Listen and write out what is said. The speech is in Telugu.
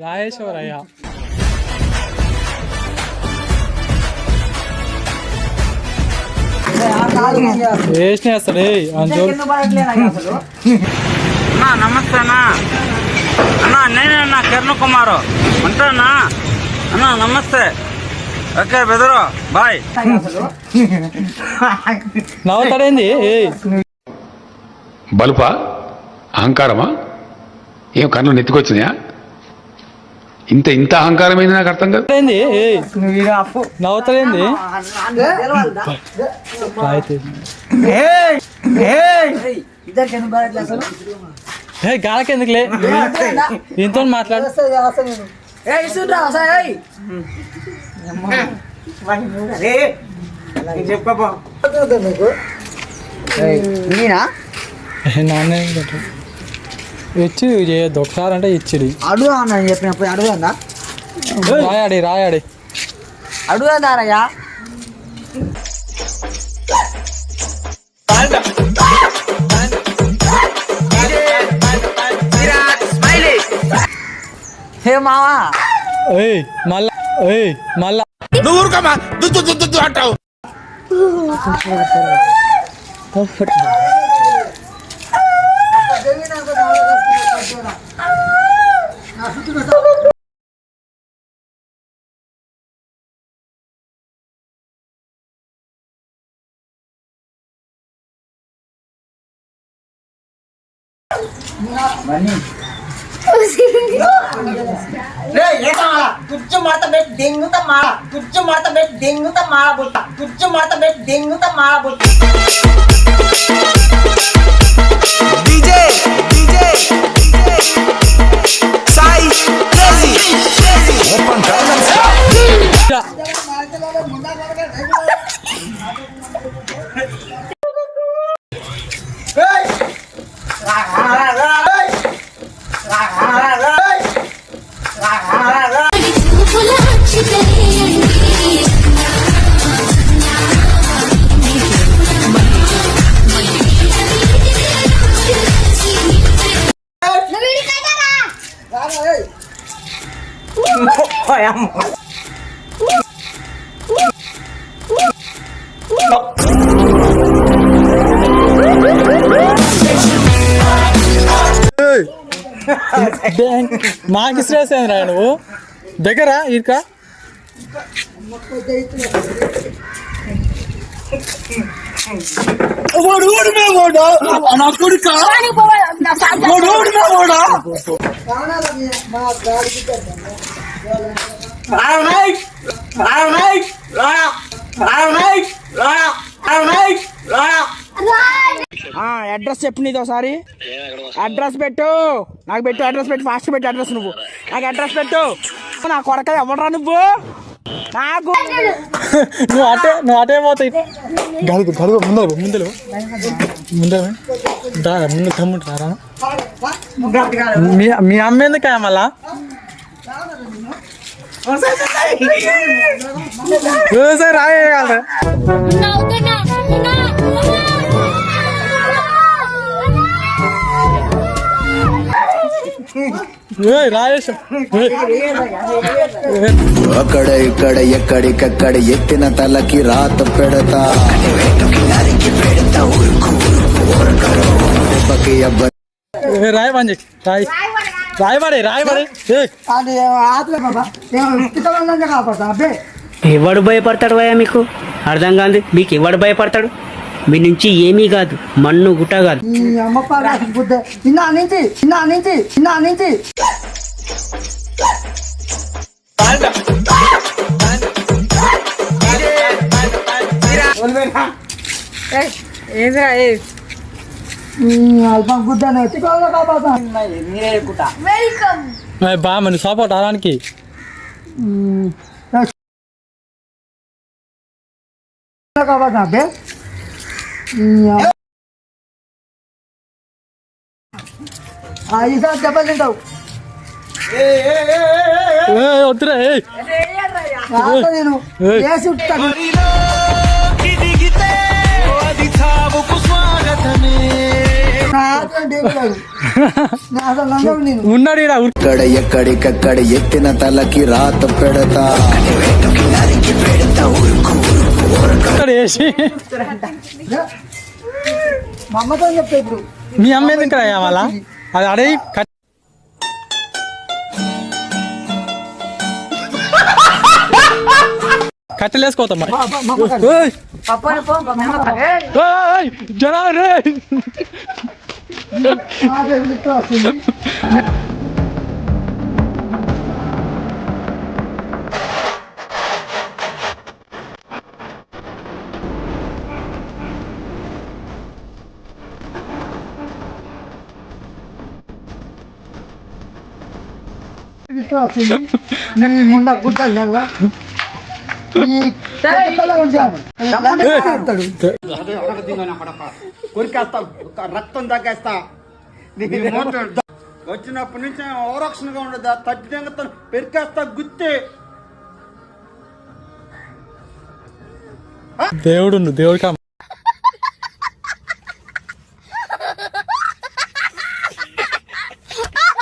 రాయేశ్వరయ్య. వేసిన అసలు. నమస్తే అన్నా నేనే అన్నా కిరణ్ కుమార్. ఉంటానా? అన్నా నమస్తే. ఓకే బెదరు. బాయ్. నవ్వుతాడేంది? ఏయ్. బలుపా? అహంకారమా? ఏం కన్ను నెత్తికొచ్చినాయా ఇంత ఇంత అహంకారం ఏంది నాకు అర్థం కాదు. ఏంది ఏయ్. నవ్వుతాడేంది? రాయితీ ఏ గాలకి ఎందుకులే దీంతో మాట్లాడు. నాన్న ఇచ్చి చేయొద్దు ఒకసారి అంటే ఇచ్చిడి. అడుగు అన్న చెప్పినప్పుడు అడుగుదా రాయాడి రాయాడి. అడుగుదారయ్యా హే మావా ఏయ్ మళ్ళా ఏయ్ మళ్ళా కుర్చు మడత పెట్టి దెంగుత మాల కుర్చు మడత పెట్టి దెంగుత మాల బుట్ట కుర్చు మడత పెట్టి దెంగుత మాల బుట్ట DJ, DJ, Sai, Crazy. మాకు ఇస్త్రేస్ రా నువ్వు దగ్గర ఇక అడ్రస్ చెప్పు నీది ఒకసారి. అడ్రస్ పెట్టు. నాకు పెట్టు అడ్రస్ పెట్టు. ఫాస్ట్ పెట్టు అడ్రస్ నువ్వు. నాకు అడ్రస్ పెట్టు. నా కొడక ఎవడరా నువ్వు? నాకు. నువ్వు అటే నువ్వు అటే పోతాయి. గడుగు గడుగు ముందర. రా ముందు తమ్ముడు రా రా. మీ మీ అమ్మ ఎందుకు మళ్ళా రాయే కదా అక్కడ ఇక్కడ ఎక్కడికక్కడ ఎత్తిన తలకి రాత పెడతా. రాయి. రాయబడి రాయబడి ఏయ్, ఎవడు భయపడతాడు భయ మీకు? అర్థం కాదు. మీకు ఎవడు భయపడతాడు? మీ నుంచి ఏమీ కాదు మన్ను గుట్ట కాదు ఏయ్, బా మన సపోర్ట్ ఆడానికి దెబ్బలు తింటావు. వద్దురా. నేను. వేసి ఉంటాను నేను. ఉన్నాడు ఇక్కడ ఎక్కడికక్కడ ఎత్తిన తలకి రాత పెడతా. వేసి మా అమ్మతో చెప్తా ఇప్పుడు. మీ అమ్మ ఎందుకు రా మళ్ళా అది అడే కట్ కట్టెలేసుకోతాం జనా రే! నేను ముంద కొరికేస్తా రక్తం తగ్గేస్తా వచ్చినప్పటి నుంచి ఓరక్షణగా ఉండదు తగ్గితే పెరికేస్తా గుత్తి దేవుడు దేవుడికి